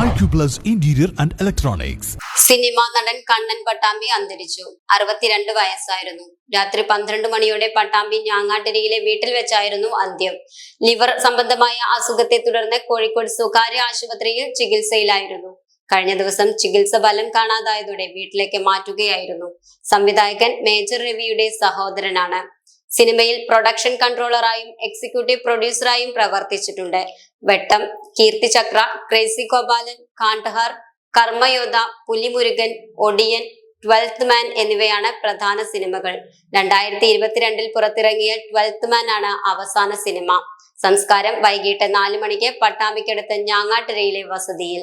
Acuplus Interior and Electronics. Cinema നടൻ കണ്ണൻ പട്ടാമ്പി അന്തരിച്ചു. അറുപത്തിരണ്ട് വയസ്സായിരുന്നു. രാത്രി പന്ത്രണ്ട് മണിയോടെ പട്ടാമ്പി ഞാങ്ങാട്ടിരിയിലെ വീട്ടിൽ വെച്ചായിരുന്നു അന്ത്യം. ലിവർ സംബന്ധമായ അസുഖത്തെ തുടർന്ന് കോഴിക്കോട് സ്വകാര്യ ആശുപത്രിയിൽ ചികിത്സയിലായിരുന്നു. കഴിഞ്ഞ ദിവസം ചികിത്സ ഫലം കാണാതായതോടെ വീട്ടിലേക്ക് മാറ്റുകയായിരുന്നു. സംവിധായകൻ മേജർ രവിയുടെ സഹോദരനാണ്. സിനിമയിൽ പ്രൊഡക്ഷൻ കൺട്രോളറായും എക്സിക്യൂട്ടീവ് പ്രൊഡ്യൂസറായും പ്രവർത്തിച്ചിട്ടുണ്ട്. Vettam Keerthichakra crazy Gopalan Kandahar Karmayodha Pulimurugan Odiyan twelfth man എന്നിവയാണ് പ്രധാന സിനിമകൾ. രണ്ടായിരത്തി ഇരുപത്തിരണ്ടിൽ പുറത്തിറങ്ങിയ ട്വൽത്ത് മാൻ ആണ് അവസാന സിനിമ. സംസ്കാരം വൈകിട്ട് നാലു മണിക്ക് പട്ടാമ്പിക്കടുത്ത് ഞാങ്ങാട്ടിരയിലെ വസതിയിൽ.